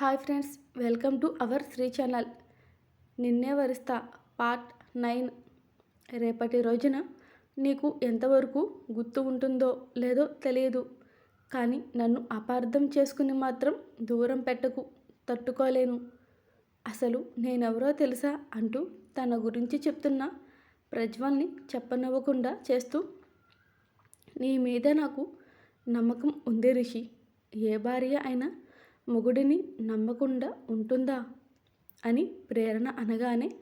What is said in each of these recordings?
Hi friends welcome to our Sri channel. Ninne Varista part nine. రేపటి రోజున నీకు ఎంతవరకు గుర్తు ఉంటుందో లేదో తెలియదు. కానీ నన్ను అపార్థం చేసుకుని మాత్రం దూరం పెట్టకు తట్టుకోలేను. అసలు నేనెవరో తెలుసా అంటూ తన గురించి చెప్తున్న ప్రజ్వల్ని చెప్పనివ్వకుండా చేస్తూ నీ మీద నాకు నమ్మకం ఉంది రిషి. ఏ భార్య అయినా మొగుడిని నమ్మకుండా ఉంటుందా? అని ప్రేరణ అనగానే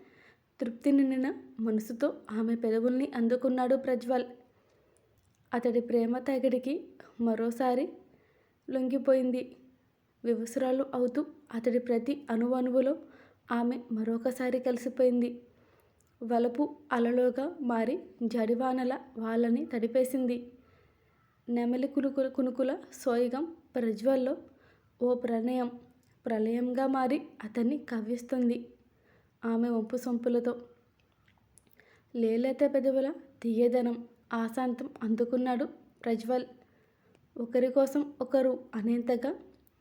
తృప్తి నిండిన మనసుతో ఆమె పెదవుల్ని అందుకున్నాడు ప్రజ్వల్. అతడి ప్రేమ తగడికి మరోసారి లొంగిపోయింది. వివసరాలు అవుతూ అతడి ప్రతి అణువణువులో ఆమె మరొకసారి కలిసిపోయింది. వలపు అలలోగా మారి జడివానల వాళ్ళని తడిపేసింది. నెమలి కునుకుల కునుకుల సోయగం ప్రజ్వల్లో ఓ ప్రణయం. ప్రళయంగా మారి అతన్ని కవ్విస్తుంది ఆమె వంపు సొంపులతో. లేలేత పెదవుల తీయదనం ఆశాంతం అందుకున్నాడు ప్రజ్వల్. ఒకరి కోసం ఒకరు అనేంతగా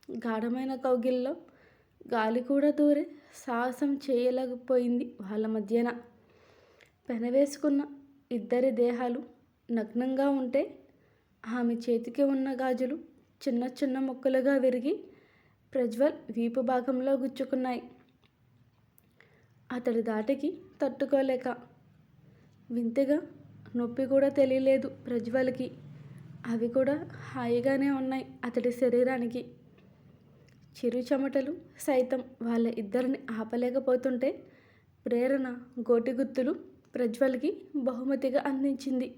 గాఢమైన కౌగిల్లో గాలి కూడా దూరే సాహసం చేయలేకపోయింది వాళ్ళ మధ్యన. పెనవేసుకున్న ఇద్దరి దేహాలు నగ్నంగా ఉంటే ఆమె చేతికి ఉన్న గాజులు చిన్న చిన్న ముక్కలుగా విరిగి ప్రజ్వల్ వీపు భాగంలో గుచ్చుకున్నాయి. అతడి దాటికి తట్టుకోలేక. వింతగా నొప్పి కూడా తెలియలేదు ప్రజ్వల్కి. అవి కూడా హాయిగానే ఉన్నాయి అతడి శరీరానికి. చిరు చెమటలు సైతం వాళ్ళ ఇద్దరిని ఆపలేకపోతుంటే ప్రేరణ గోటిగుత్తులు ప్రజ్వల్కి బహుమతిగా అందించింది.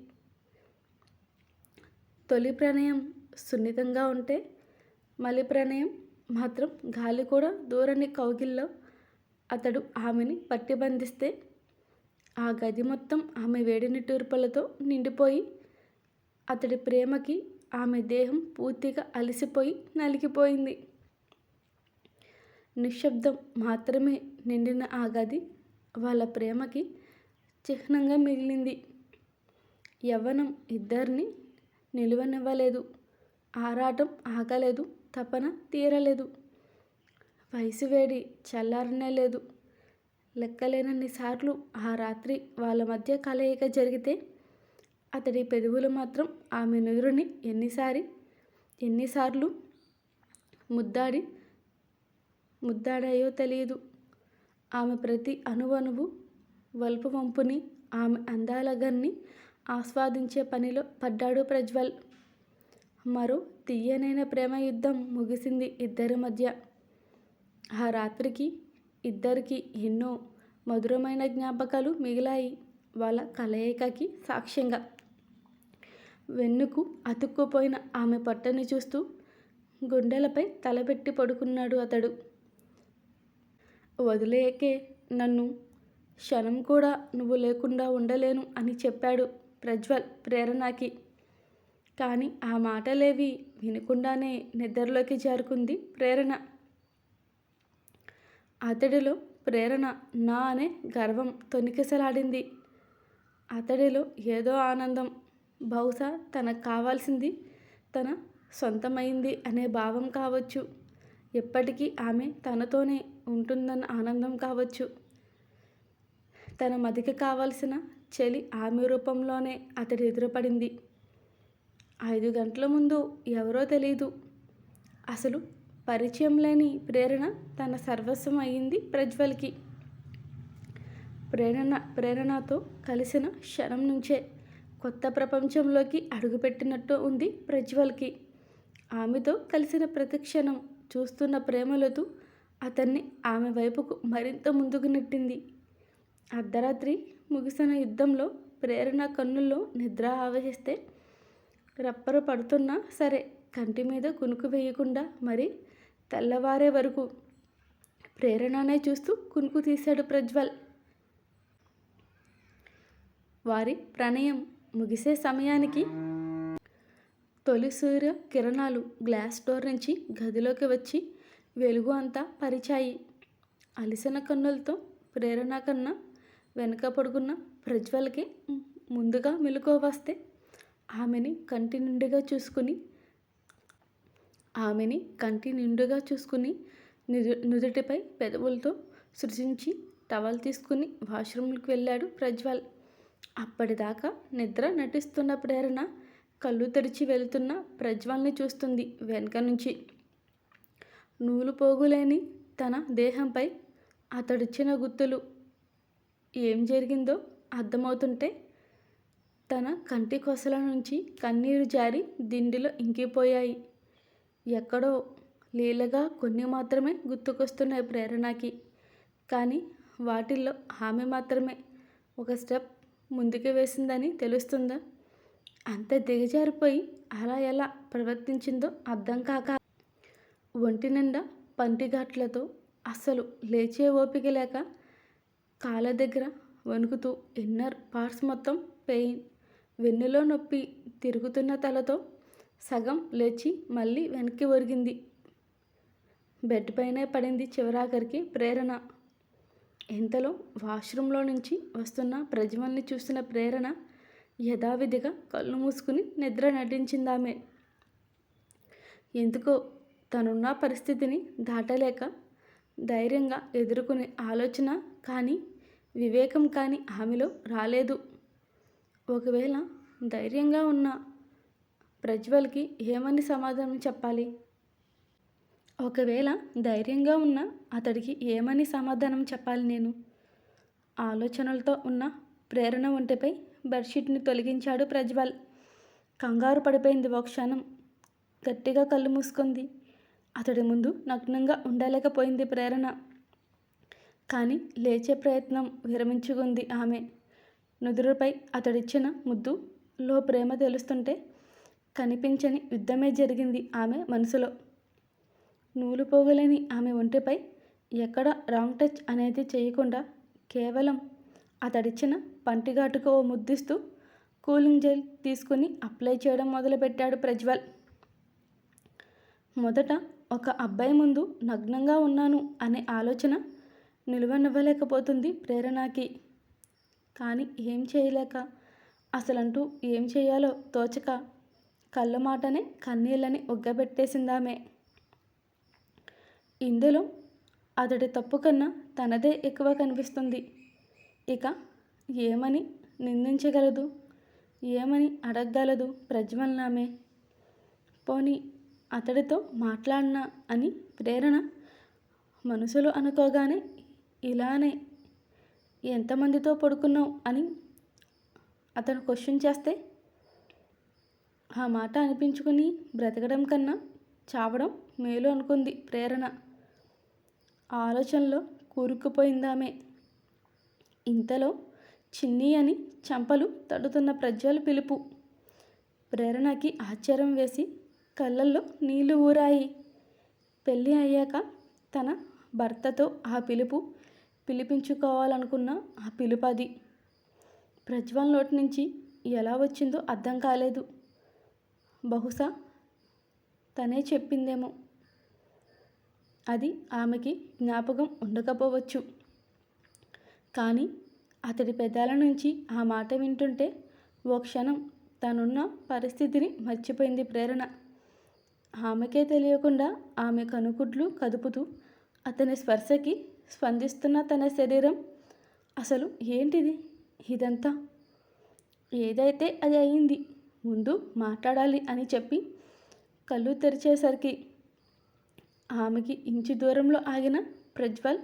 తొలి ప్రణయం సున్నితంగా ఉంటే మలి ప్రణయం మాత్రం గాలి కూడా దూరని కౌగిల్లో అతడు ఆమెని పట్టి బంధిస్తే ఆ గది మొత్తం ఆమె వేడిని టూర్పులతో నిండిపోయి అతడి ప్రేమకి ఆమె దేహం పూర్తిగా అలసిపోయి నలిగిపోయింది. నిశ్శబ్దం మాత్రమే నిండిన ఆ గది వాళ్ళ ప్రేమకి చిహ్నంగా మిగిలింది. యవ్వనం ఇద్దరిని నిలువనివ్వలేదు. ఆరాటం ఆగలేదు. తపన తీరలేదు. వయసు వేడి చల్లారనే లేదు. లెక్కలేనన్నిసార్లు ఆ రాత్రి వాళ్ళ మధ్య కలయిక జరిగితే అతడి పెదవులు మాత్రం ఆమె నుదురుని ఎన్నిసారి ఎన్నిసార్లు ముద్దాడి ముద్దాడాయో తెలియదు. ఆమె ప్రతి అణువణువు వల్పు వంపుని ఆమె అందాల గన్ని ఆస్వాదించే పనిలో పడ్డాడు ప్రజ్వల్. మరో తీయనైన ప్రేమ యుద్ధం ముగిసింది ఇద్దరి మధ్య. ఆ రాత్రికి ఇద్దరికి ఎన్నో మధురమైన జ్ఞాపకాలు మిగిలాయి వాళ్ళ కలయికకి సాక్ష్యంగా. వెన్నుకు అతుక్కుపోయిన ఆమె పట్టని చూస్తూ గుండెలపై తలపెట్టి పడుకున్నాడు అతడు. వదిలేకే నన్ను క్షణం కూడా నువ్వు లేకుండా ఉండలేను అని చెప్పాడు ప్రజ్వల్ ప్రేరణకి. కానీ ఆ మాటలేవి వినకుండానే నిద్రలోకి జారుకుంది ప్రేరణ. అతడిలో ప్రేరణ నా అనే గర్వం తొనికెసలాడింది అతడిలో ఏదో ఆనందం బహుశా తనకు కావాల్సింది తన సొంతమైంది అనే భావం కావచ్చు. ఎప్పటికీ ఆమె తనతోనే ఉంటుందన్న ఆనందం కావచ్చు. తన మదికి కావలసిన చలి ఆమె రూపంలోనే అతడి ఎదురుపడింది. ఐదు గంటల ముందు ఎవరో తెలియదు అసలు పరిచయం లేని ప్రేరణ తన సర్వస్వం అయింది ప్రజ్వల్కి. ప్రేరణ ప్రేరణతో కలిసిన క్షణం నుంచే కొత్త ప్రపంచంలోకి అడుగుపెట్టినట్టు ఉంది ప్రజ్వల్కి. ఆమెతో కలిసిన ప్రతి క్షణం చూస్తున్న ప్రేమలతో అతన్ని ఆమె వైపుకు మరింత ముందుకు నెట్టింది. అర్ధరాత్రి ముగిసిన యుద్ధంలో ప్రేరణ కన్నుల్లో నిద్ర ఆవహిస్తే రప్పర పడుతున్నా సరే కంటి మీద కునుకు వేయకుండా మరి తెల్లవారే వరకు ప్రేరణనే చూస్తూ కునుకు తీశాడు ప్రజ్వల్. వారి ప్రణయం ముగిసే సమయానికి తొలి సూర్య కిరణాలు గ్లాస్ డోర్ నుంచి గదిలోకి వచ్చి వెలుగు అంతా పరిచాయి. అలిసిన కన్నులతో ప్రేరణ కన్నా వెనక పడుకున్న ప్రజ్వల్కి ముందుగా మెలుకో వస్తే ఆమెని కంటి నిండుగా చూసుకుని ఆమెని కంటి నిండుగా చూసుకుని నుదు నుదుటిపై పెదవులతో సృజించి టవల్ తీసుకుని వాష్రూమ్కి వెళ్ళాడు ప్రజ్వల్. అప్పటిదాకా నిద్ర నటిస్తున్న ప్రేరణ కళ్ళు తెరిచి వెళుతున్న ప్రజ్వల్ని చూస్తుంది వెనక నుంచి. నూలు పోగులేని తన దేహంపై అతడిచ్చిన గుర్తులు. ఏం జరిగిందో అర్థమవుతుంటే తన కంటి కొసల నుంచి కన్నీరు జారి దిండిలో ఇంకిపోయాయి. ఎక్కడో లీలగా కొన్ని మాత్రమే గుర్తుకొస్తున్నాయి ప్రేరణకి. కానీ వాటిల్లో ఆమె మాత్రమే ఒక స్టెప్ ముందుకు వేసిందని తెలుస్తుందా? అంత దిగజారిపోయి అలా ఎలా ప్రవర్తించిందో అర్థం కాక ఒంటి నిండా పంటిఘాట్లతో అస్సలు లేచే ఓపిక లేక కాళ్ళ దగ్గర వణుకుతూ ఇన్నర్ పార్ట్స్ మొత్తం పెయిన్ వెన్నులో నొప్పి తిరుగుతున్న తలతో సగం లేచి మళ్ళీ వెనక్కి ఒరిగింది. బెడ్ పైనే పడింది చివరాఖరికి ప్రేరణ. ఇంతలో వాష్రూమ్లో నుంచి వస్తున్న ప్రజ్వల్ని చూసిన ప్రేరణ యథావిధిగా కళ్ళు మూసుకుని నిద్ర నటించిందామె. ఎందుకో తనున్న పరిస్థితిని దాటలేక ధైర్యంగా ఎదుర్కొనే ఆలోచన కానీ వివేకం కానీ ఆమెలో రాలేదు. ఒకవేళ ధైర్యంగా ఉన్న ప్రజ్వల్కి ఏమని సమాధానం చెప్పాలి? ఒకవేళ ధైర్యంగా ఉన్న అతడికి ఏమని సమాధానం చెప్పాలి నేను? ఆలోచనలతో ఉన్న ప్రేరణ ఒంటిపై బెడ్షీట్ని తొలగించాడు ప్రజ్వల్. కంగారు పడిపోయింది ఒక క్షణం. గట్టిగా కళ్ళు మూసుకుంది. అతడి ముందు నగ్నంగా ఉండలేకపోయింది ప్రేరణ. కానీ లేచే ప్రయత్నం విరమించుకుంది ఆమె. నుదురుపై అతడిచ్చిన ముద్దు లో ప్రేమ తెలుస్తుంటే కనిపించని యుద్ధమే జరిగింది ఆమె మనసులో. నూలు పోగలేని ఆమె ఒంటిపై ఎక్కడ రాంగ్ టచ్ అనేది చేయకుండా కేవలం అతడిచ్చిన పంటిఘాటుకు ఓ ముద్దిస్తూ కూలింగ్ జెల్ తీసుకుని అప్లై చేయడం మొదలుపెట్టాడు ప్రజ్వల్. మొదట ఒక అబ్బాయి ముందు నగ్నంగా ఉన్నాను అనే ఆలోచన నిలువనివ్వలేకపోతుంది ప్రేరణకి. కానీ ఏం చేయలేక అసలంటూ ఏం చేయాలో తోచక కళ్ళ మాటనే కన్నీళ్ళని ఒగ్గబెట్టేసిందామే. ఇందులో అతడి తప్పు కన్నా తనదే ఎక్కువ కనిపిస్తుంది. ఇక ఏమని నిందించగలదు? ఏమని అడగగలదు ప్రజ్వల్నామే? పోనీ అతడితో మాట్లాడినా అని ప్రేరణ మనసులో అనుకోగానే ఇలానే ఎంతమందితో పడుకున్నావు అని అతను క్వశ్చన్ చేస్తే ఆ మాట అనిపించుకుని బ్రతకడం కన్నా చావడం మేలు అనుకుంది ప్రేరణ. ఆలోచనలో కూరుకుపోయిందామే. ఇంతలో చిన్ని అని చంపలు తడుతున్న ప్రజ్వల్ పిలుపు. ప్రేరణకి ఆశ్చర్యం వేసి కళ్ళల్లో నీళ్ళు ఊరాయి. పెళ్ళి అయ్యాక తన భర్తతో ఆ పిలుపు పిలిపించుకోవాలనుకున్న ఆ పిలుపది ప్రజ్వల్ నోటి నుంచి ఎలా వచ్చిందో అర్థం కాలేదు. బహుశా తనే చెప్పిందేమో. అది ఆమెకి జ్ఞాపకం ఉండకపోవచ్చు. కానీ అతడి పెదాల నుంచి ఆ మాట వింటుంటే ఓ క్షణం తనున్న పరిస్థితిని మర్చిపోయింది ప్రేరణ. ఆమెకే తెలియకుండా ఆమె కనుగుడ్లు కదుపుతూ అతని స్పర్శకి స్పందిస్తున్న తన శరీరం. అసలు ఏంటిది? ఇదంతా? ఏదైతే అది అయింది ముందు మాట్లాడాలి అని చెప్పి కళ్ళు తెరిచేసరికి ఆమెకి ఇంచు దూరంలో ఆగిన ప్రజ్వల్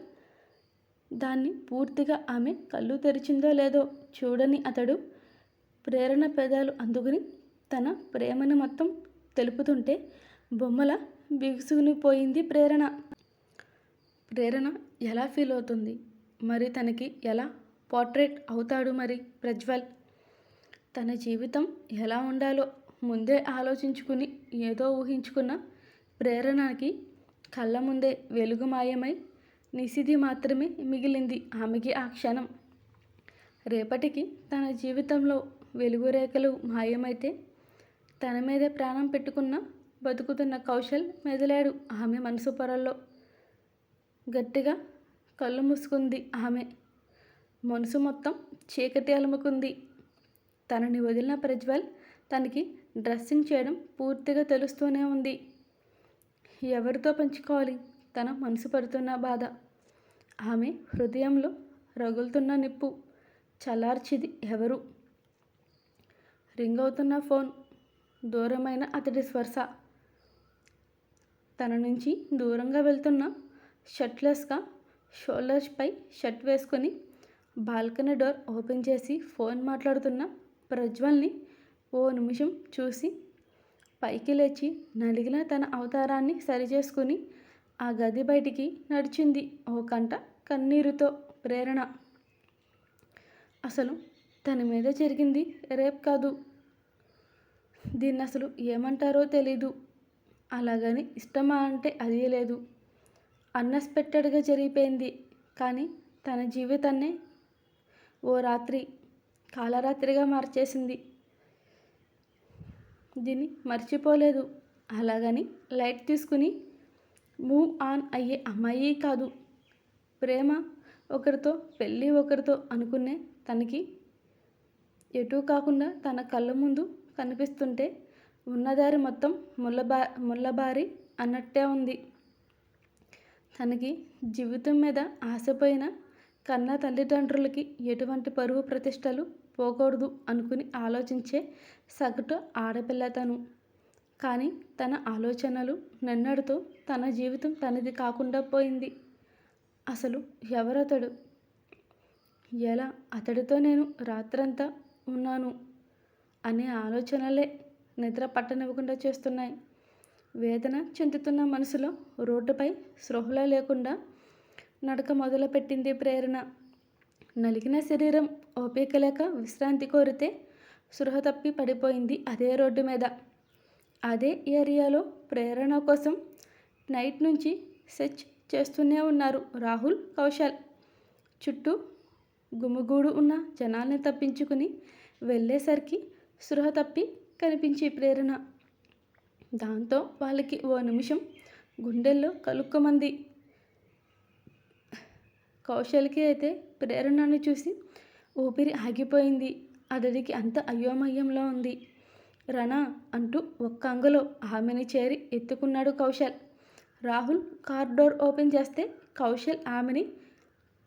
దాన్ని పూర్తిగా ఆమె కళ్ళు తెరిచిందో లేదో చూడని అతడు ప్రేరణ పెదాలు అందుకుని తన ప్రేమను మొత్తం తెలుపుతుంటే బొమ్మల బిగుసుకునిపోయింది ప్రేరణ. ప్రేరణ ఎలా ఫీల్ అవుతుంది? మరి తనకి ఎలా పోర్ట్రేట్ అవుతాడు మరి ప్రజ్వల్? తన జీవితం ఎలా ఉండాలో ముందే ఆలోచించుకుని ఏదో ఊహించుకున్న ప్రేరణకి కళ్ళ ముందే వెలుగు మాయమై నిసిది మాత్రమే మిగిలింది ఆమెకి ఆ క్షణం. రేపటికి తన జీవితంలో వెలుగు రేఖలు మాయమైతే తన మీదే ప్రాణం పెట్టుకున్న బతుకుతున్న కౌశల్ మెదిలాడు ఆమె మనసు పొరల్లో. గట్టిగా కళ్ళు మూసుకుంది ఆమె. మనసు మొత్తం చీకటి అలుముకుంది. తనని వదిలిన ప్రజ్వల్ తనకి డ్రెస్సింగ్ చేయడం పూర్తిగా తెలుస్తూనే ఉంది. ఎవరితో పంచుకోవాలి? తన మనసు పడుతున్న బాధ. ఆమె హృదయంలో రగులుతున్న నిప్పు. చల్లార్చిది ఎవరు? రింగ్ అవుతున్న ఫోన్. దూరమైన అతడి స్పర్శ. తన నుంచి దూరంగా వెళ్తున్న షర్ట్లెస్గా షోల్డర్స్పై షర్ట్ వేసుకొని బాల్కనీ డోర్ ఓపెన్ చేసి ఫోన్ మాట్లాడుతున్న ప్రజ్వల్ని ఓ నిమిషం చూసి పైకి లేచి నలిగిన తన అవతారాన్ని సరిచేసుకుని ఆ గది బయటికి నడిచింది ఓ కంట కన్నీరుతో ప్రేరణ. అసలు తన మీద జరిగింది రేప్ కాదు. దీన్ని అసలు ఏమంటారో తెలీదు. అలాగని ఇష్టమా అంటే అది లేదు. అన్ఎక్స్పెక్టెడ్గా జరిగిపోయింది. కానీ తన జీవితాన్నే ఓ రాత్రి కాలరాత్రిగా మార్చేసింది. దీన్ని మర్చిపోలేదు. అలాగని లైట్ తీసుకుని మూవ్ ఆన్ అయ్యే అమ్మాయి కాదు. ప్రేమ ఒకరితో పెళ్ళి ఒకరితో అనుకునే తనకి ఎటూ కాకుండా తన కళ్ళ ముందు కనిపిస్తుంటే ఉన్నదారి మొత్తం ముల్లబా ముల్లబారి అన్నట్టే ఉంది. తనకి జీవితం మీద ఆశపోయిన కన్న తల్లిదండ్రులకి ఎటువంటి పరువు ప్రతిష్టలు పోకూడదు అనుకుని ఆలోచించే సగటు ఆడపిల్ల తను కానీ తన ఆలోచనలు నిన్నటితో తన జీవితం తనది కాకుండా పోయింది. అసలు ఎవరతడు? ఎలా అతడితో నేను రాత్రంతా ఉన్నాను? అనే ఆలోచనలే నిద్ర పట్టనివ్వకుండా చేస్తున్నాయి. వేదన చెందుతున్న మనసులో రోడ్డుపై స్పృహలో లేకుండా నడక మొదలుపెట్టింది ప్రేరణ. నలిగిన శరీరం ఓపిక లేక విశ్రాంతి కోరితే సృహ తప్పి పడిపోయింది అదే రోడ్డు మీద. అదే ఏరియాలో ప్రేరణ కోసం నైట్ నుంచి సెర్చ్ చేస్తూనే ఉన్నారు రాహుల్ కౌశల్. చుట్టూ గుమిగూడు ఉన్న జనాల్ని తప్పించుకుని వెళ్ళేసరికి సృహ తప్పి కనిపించే ప్రేరణ. దాంతో వాళ్ళకి ఓ నిమిషం గుండెల్లో కలుక్కమంది. కౌశల్కి అయితే ప్రేరణను చూసి ఊపిరి ఆగిపోయింది. అతడికి అంత అయోమయంలో ఉంది. రణా అంటూ ఒక్క అంగలో ఆమెని చేరి ఎత్తుకున్నాడు Kaushal. Rahul car door open చేస్తే కౌశల్ ఆమెని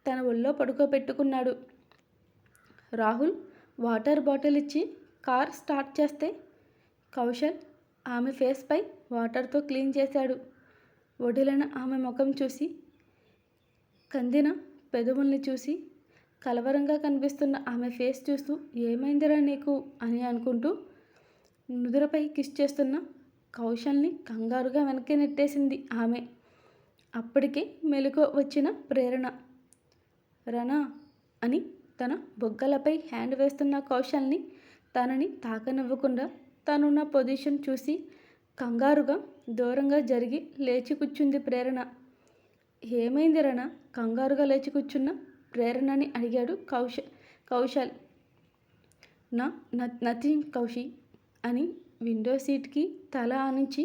తన ఒళ్ళో పడుకోబెట్టుకున్నాడు. రాహుల్ వాటర్ బాటిల్ ఇచ్చి కార్ స్టార్ట్ చేస్తే కౌశల్ ఆమె ఫేస్పై వాటర్తో క్లీన్ చేశాడు. వడిలిన ఆమె ముఖం చూసి కందిన పెదవుల్ని చూసి కలవరంగా కనిపిస్తున్న ఆమె ఫేస్ చూస్తూ ఏమైందిరా నీకు? అని అనుకుంటూ నుదురపై కిస్ చేస్తున్న కౌశల్ని కంగారుగా వెనక్కి నెట్టేసింది ఆమె. అప్పటికే మెలకు వచ్చిన ప్రేరణ. రణా అని తన బొగ్గలపై హ్యాండ్ వేస్తున్న కౌశల్ని తనని తాకనివ్వకుండా తనున్న పొజిషన్ చూసి కంగారుగా దూరంగా జరిగి లేచి కూర్చుంది ప్రేరణ. ఏమైంది రణ కంగారుగా లేచి కూర్చున్న ప్రేరణని అడిగాడు కౌశ కౌశల్. నా నథింగ్ కౌశి అని విండో సీట్కి తల ఆనించి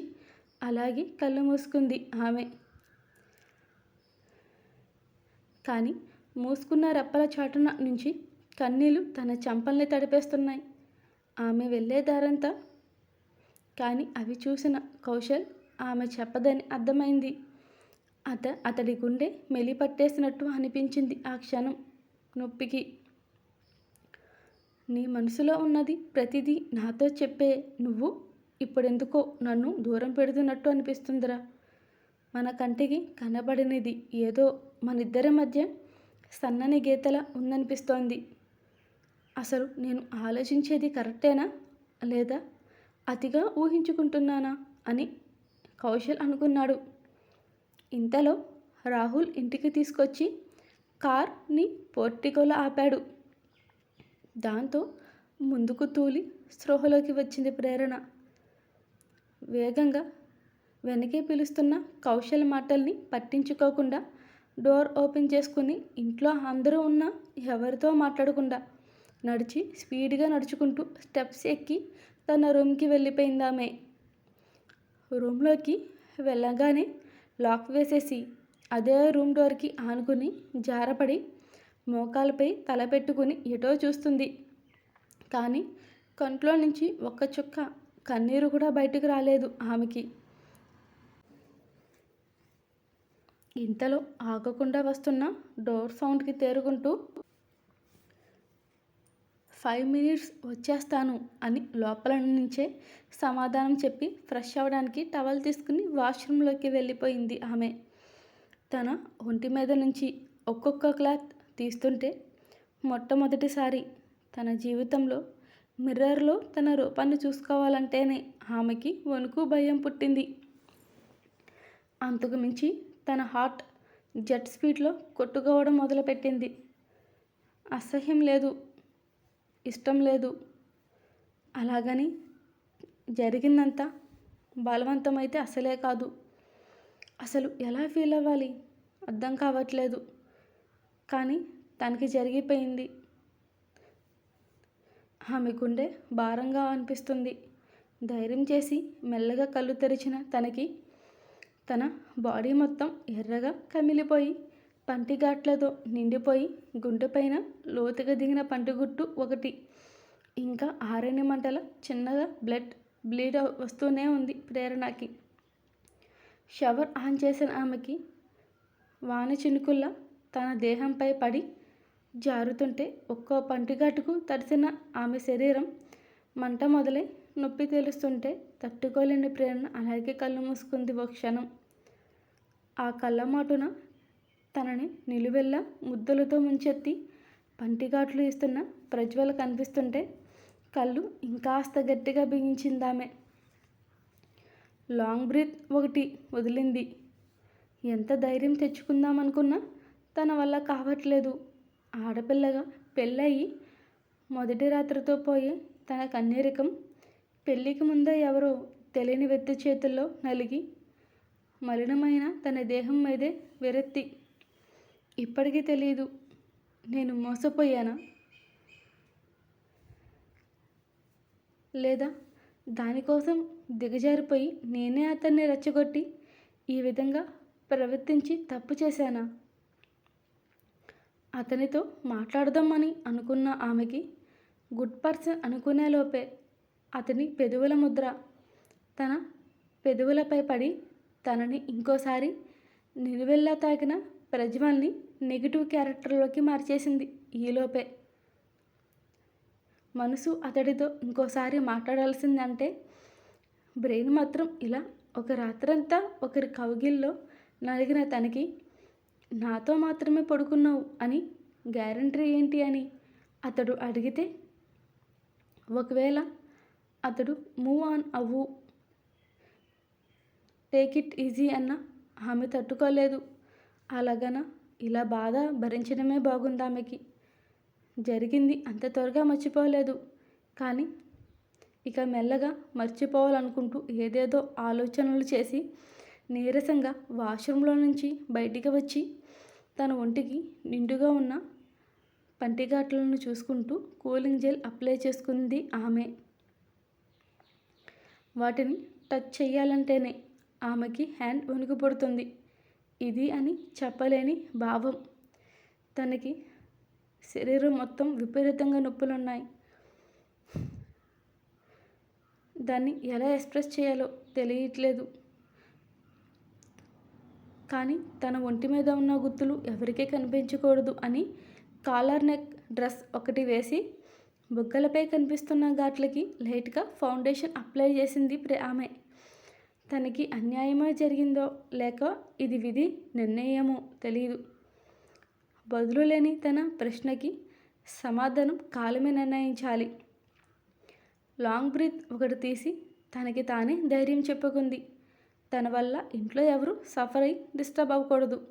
అలాగే కళ్ళు మూసుకుంది ఆమె. కానీ మూసుకున్న రెప్పల చాటున నుంచి కన్నీళ్ళు తన చంపల్ని తడిపేస్తున్నాయి. ఆమె వెళ్ళే దారంతా కానీ అవి చూసిన కౌశల్ ఆమె చెప్పదని అర్థమైంది. అత అతడి గుండె మెలి పట్టేసినట్టు అనిపించింది ఆ క్షణం నొప్పికి. నీ మనసులో ఉన్నది ప్రతిదీ నాతో చెప్పే నువ్వు? ఇప్పుడెందుకో నన్ను దూరం పెడుతున్నట్టు అనిపిస్తుందిరా. మన కంటికి కనబడినది ఏదో మనిద్దరి మధ్య సన్నని గీతల ఉందనిపిస్తోంది. అసలు నేను ఆలోచించేది కరెక్టేనా? లేదా అతిగా ఊహించుకుంటున్నానా? అని కౌశల్ అనుకున్నాడు. ఇంతలో రాహుల్ ఇంటికి తీసుకొచ్చి కార్ని పోర్టికోలో ఆపాడు. దాంతో ముందుకు తూలి స్పృహలోకి వచ్చింది ప్రేరణ. వేగంగా వెనకే పిలుస్తున్న కౌశల్ మాటల్ని పట్టించుకోకుండా డోర్ ఓపెన్ చేసుకుని ఇంట్లో అందరూ ఉన్న ఎవరితో మాట్లాడకుండా నడిచి స్పీడ్గా నడుచుకుంటూ స్టెప్స్ ఎక్కి తన రూమ్కి వెళ్ళిపోయిందామే రూమ్లోకి వెళ్ళగానే లాక్ వేసేసి అదే రూమ్ డోర్కి ఆనుకుని జారపడి మోకాలపై తల పెట్టుకుని ఎటో చూస్తుంది. కానీ కంట్లో నుంచి ఒక్క చుక్క కన్నీరు కూడా బయటకు రాలేదు ఆమెకి. ఇంతలో ఆగకుండా వస్తున్న డోర్ సౌండ్కి తేరుకుంటూ ఫైవ్ మినిట్స్ వచ్చేస్తాను అని లోపల నుంచే సమాధానం చెప్పి ఫ్రెష్ అవ్వడానికి టవల్ తీసుకుని వాష్రూమ్లోకి వెళ్ళిపోయింది ఆమె. తన ఒంటి మీద నుంచి ఒక్కొక్క క్లాత్ తీస్తుంటే మొట్టమొదటిసారి తన జీవితంలో మిర్రర్లో తన రూపాన్ని చూసుకోవాలంటేనే ఆమెకి వణుకు భయం పుట్టింది. అంతకు మించి తన హార్ట్ జెట్ స్పీడ్లో కొట్టుకోవడం మొదలుపెట్టింది. అసహ్యం లేదు. ఇష్టం లేదు. అలాగని జరిగిందంతా బలవంతమైతే అసలే కాదు. అసలు ఎలా ఫీల్ అవ్వాలి? అర్థం కావట్లేదు. కానీ తనకి జరిగిపోయింది. ఆమె గుండె భారంగా అనిపిస్తుంది. ధైర్యం చేసి మెల్లగా కళ్ళు తెరిచిన తనకి తన బాడీ మొత్తం ఎర్రగా కమిలిపోయి పంటిఘాట్లతో నిండిపోయి గుండెపైన లోతుగా దిగిన పంటిగుట్టు ఒకటి. ఇంకా ఆరని మంటల చిన్నగా బ్లడ్ బ్లీడ్ వస్తూనే ఉంది ప్రేరణకి. షవర్ ఆన్ చేసిన ఆమెకి వాన చినుకుల్లా తన దేహంపై పడి జారుతుంటే ఒక్కో పంటిఘాటుకు తడిసిన ఆమె శరీరం మంట మొదలై నొప్పి తెలుస్తుంటే తట్టుకోలేని ప్రేరణ అలాగే కళ్ళు మూసుకుంది ఓ క్షణం. ఆ కళ్ళ మాటున తనని నిలువెల్ల ముద్దలతో ముంచెత్తి పంటిఘాట్లు ఇస్తున్న ప్రజ్వల కనిపిస్తుంటే కళ్ళు ఇంకాస్త గట్టిగా బిగించిందామె. లాంగ్ బ్రీత్ ఒకటి వదిలింది. ఎంత ధైర్యం తెచ్చుకుందామనుకున్నా తన వల్ల కావట్లేదు. ఆడపిల్లగా పెళ్ళయి మొదటి రాత్రితో పోయే తన కన్నీరికం పెళ్ళికి ముందే ఎవరో తెలియని వ్యక్తి చేతుల్లో నలిగి మలినమైన తన దేహం మీదే విరక్తి ఇప్పటికీ తెలియదు నేను మోసపోయానా? లేదా దానికోసం దిగజారిపోయి నేనే అతన్ని రెచ్చగొట్టి ఈ విధంగా ప్రవర్తించి తప్పు చేశానా? అతనితో మాట్లాడదామని అనుకున్న ఆమెకి గుడ్ పర్సన్ అనుకునేలోపే అతని పెదవుల ముద్ర. తన పెదవులపై పడి తనని ఇంకోసారి నిలువెల్లా తాకిన ప్రజ్వల్ని నెగిటివ్ క్యారెక్టర్లోకి మార్చేసింది ఈలోపే మనసు అతడితో ఇంకోసారి మాట్లాడాల్సిందంటే బ్రెయిన్ మాత్రం ఇలా ఒక రాత్రంతా ఒకరి కౌగిల్లో నలిగిన తనకి నాతో మాత్రమే పడుకున్నావు అని గ్యారంటీ ఏంటి అని అతడు అడిగితే ఒకవేళ అతడు మూవ్ ఆన్ అవ్వు టేక్ ఇట్ ఈజీ అన్న ఆమె తట్టుకోలేదు. అలాగనా? ఇలా బాధ భరించడమే బాగుంది ఆమెకి జరిగింది అంత త్వరగా మర్చిపోలేదు. కానీ ఇక మెల్లగా మర్చిపోవాలనుకుంటూ ఏదేదో ఆలోచనలు చేసి నీరసంగా వాష్రూమ్లో నుంచి బయటికి వచ్చి తన ఒంటికి నిండుగా ఉన్న పంటిఘాట్లను చూసుకుంటూ కూలింగ్ జెల్ అప్లై చేసుకుంది ఆమె. వాటిని టచ్ చేయాలంటేనే ఆమెకి హ్యాండ్ వణుకుపడుతుంది. ఇది అని చెప్పలేని భావం. తనకి శరీరం మొత్తం విపరీతంగా నొప్పులు ఉన్నాయి దాన్ని ఎలా ఎక్స్ప్రెస్ చేయాలో తెలియట్లేదు. కానీ తన ఒంటి మీద ఉన్న గుర్తులు ఎవరికీ కనిపించకూడదు అని కాలర్ నెక్ డ్రెస్ ఒకటి వేసి బుగ్గలపై కనిపిస్తున్న ఘాట్లకి లైట్గా ఫౌండేషన్ అప్లై చేసింది ప్రే ఆమె. తనకి అన్యాయమో జరిగిందో లేక ఇది విధి నిర్ణయమో తెలియదు బదులు లేని తన ప్రశ్నకి సమాధానం కాలమే నిర్ణయించాలి. లాంగ్ బ్రీత్ ఒకటి తీసి తనకి తానే ధైర్యం చెప్పుకుంది. తన వల్ల ఇంట్లో ఎవరు సఫర్ అయి డిస్టర్బ్ అవ్వకూడదు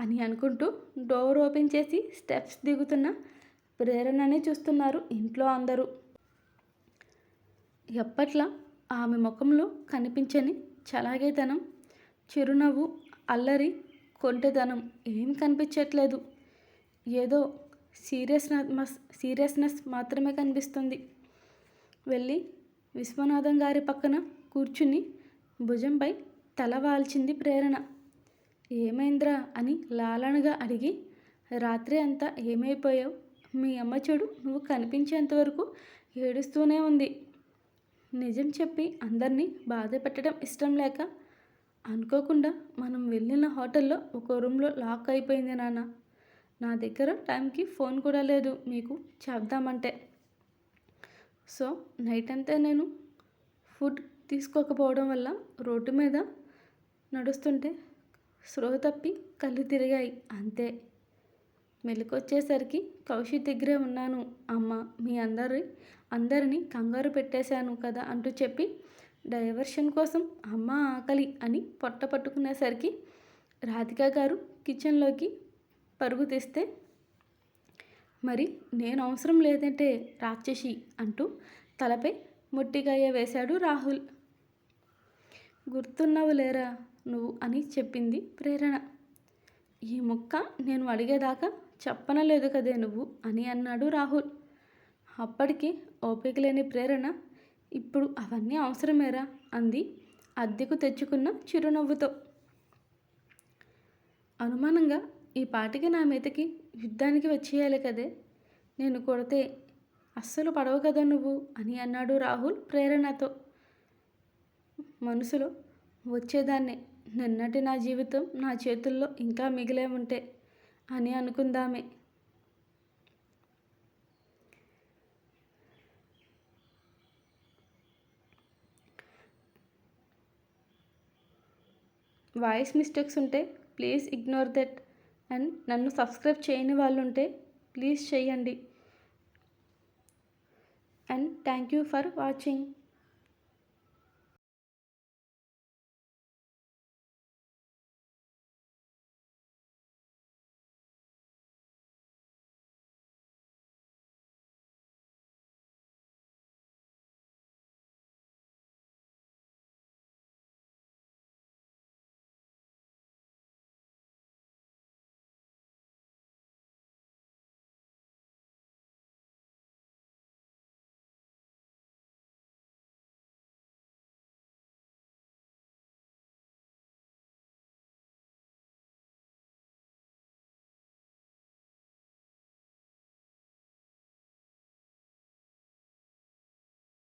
అని అనుకుంటూ డోర్ ఓపెన్ చేసి స్టెప్స్ దిగుతున్న ప్రేరణనే చూస్తున్నారు ఇంట్లో అందరూ. ఎప్పట్లా ఆమె ముఖంలో కనిపించని చలాగేతనం చిరునవ్వు అల్లరి కొంటెదనం ఏం కనిపించట్లేదు. ఏదో సీరియస్నెస్ సీరియస్నెస్ మాత్రమే కనిపిస్తుంది. వెళ్ళి విశ్వనాథం గారి పక్కన కూర్చుని భుజంపై తల వాల్చింది ప్రేరణ. ఏమైందిరా అని లాలనగా అడిగి రాత్రి అంతా ఏమైపోయావు? మీ అమ్మ చెడు నువ్వు కనిపించేంతవరకు ఏడుస్తూనే ఉంది. నిజం చెప్పి అందరినీ బాధ పెట్టడం ఇష్టం లేక అనుకోకుండా మనం వెళ్ళిన హోటల్లో ఒక రూమ్లో లాక్ అయిపోయింది నాన్న. నా దగ్గర టైంకి ఫోన్ కూడా లేదు మీకు చెప్దామంటే సో నైట్ అంతా నేను ఫుడ్ తీసుకోకపోవడం వల్ల రోడ్డు మీద నడుస్తుంటే స్పృహ తప్పి కళ్ళు తిరిగాయి అంతే. మెలకొచ్చేసరికి కౌశిక్ దగ్గరే ఉన్నాను. అమ్మ మీ అందరి అందరినీ కంగారు పెట్టేశాను కదా అంటూ చెప్పి డైవర్షన్ కోసం అమ్మ ఆకలి అని పొట్ట పట్టుకునేసరికి రాధిక గారు కిచెన్లోకి పరుగు తీస్తే మరి నేను అవసరం లేదంటే రాక్షసి అంటూ తలపై ముట్టికాయ వేశాడు రాహుల్. గుర్తున్నావు లేరా నువ్వు అని చెప్పింది ప్రేరణ. ఈ ముక్క నేను అడిగేదాకా చెప్పనలేదు కదే నువ్వు అని అన్నాడు రాహుల్. అప్పటికి ఓపిక లేని ప్రేరణ ఇప్పుడు అవన్నీ అవసరమేరా? అంది అద్దెకు తెచ్చుకున్న చిరునవ్వుతో. అనుమానంగా ఈ పాటికి నా మీదకి యుద్ధానికి వచ్చేయాలి కదే. నేను కొడితే అస్సలు పడవు కదా నువ్వు? అని అన్నాడు రాహుల్ ప్రేరణతో. మనసులో వచ్చేదాన్నే. నిన్నటి నా జీవితం నా చేతుల్లో ఇంకా మిగిలే ఉంటే అని అనుకుందామే. వాయిస్ మిస్టేక్స్ ఉంటే ప్లీజ్ ఇగ్నోర్ దట్. అండ్ నన్ను సబ్స్క్రైబ్ చేయని వాళ్ళు ఉంటే ప్లీజ్ చేయండి. And thank you for watching.